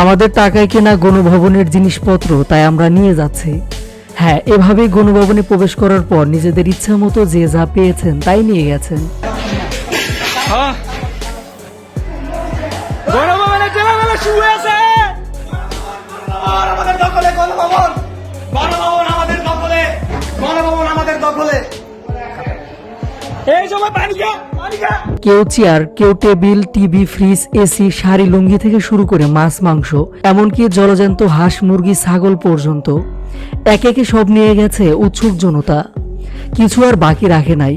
আমাদের টাকায় কেনা গণভবনের জিনিসপত্র তাই আমরা নিয়ে যাচ্ছি। হ্যাঁ এভাবেই গণভবনে প্রবেশ করার পর নিজেদের ইচ্ছা মতো যে যা পেয়েছেন তাই নিয়ে গেছেন। গণভবনে শুয়ে আছে। আর আমাদের দখলে গণভবন। কেউ চেয়ার, কেউ table, TV, fridge, AC, sari, lungi থেকে শুরু করে মাছ, মাংস, এমনকি জলজান্ত হাঁস, মুরগি, ছাগল পর্যন্ত একে একে সব নিয়ে গেছে উৎসুক জনতা। কিছু আর বাকি রাখে নাই,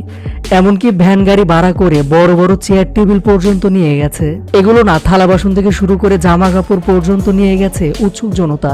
এমনকি ভ্যান গাড়ি ভাড়া করে বড় বড় চেয়ার, টেবিল পর্যন্ত নিয়ে গেছে। এগুলো না থালা বাসন থেকে শুরু করে জামা কাপড় পর্যন্ত নিয়ে গেছে উৎসুক জনতা।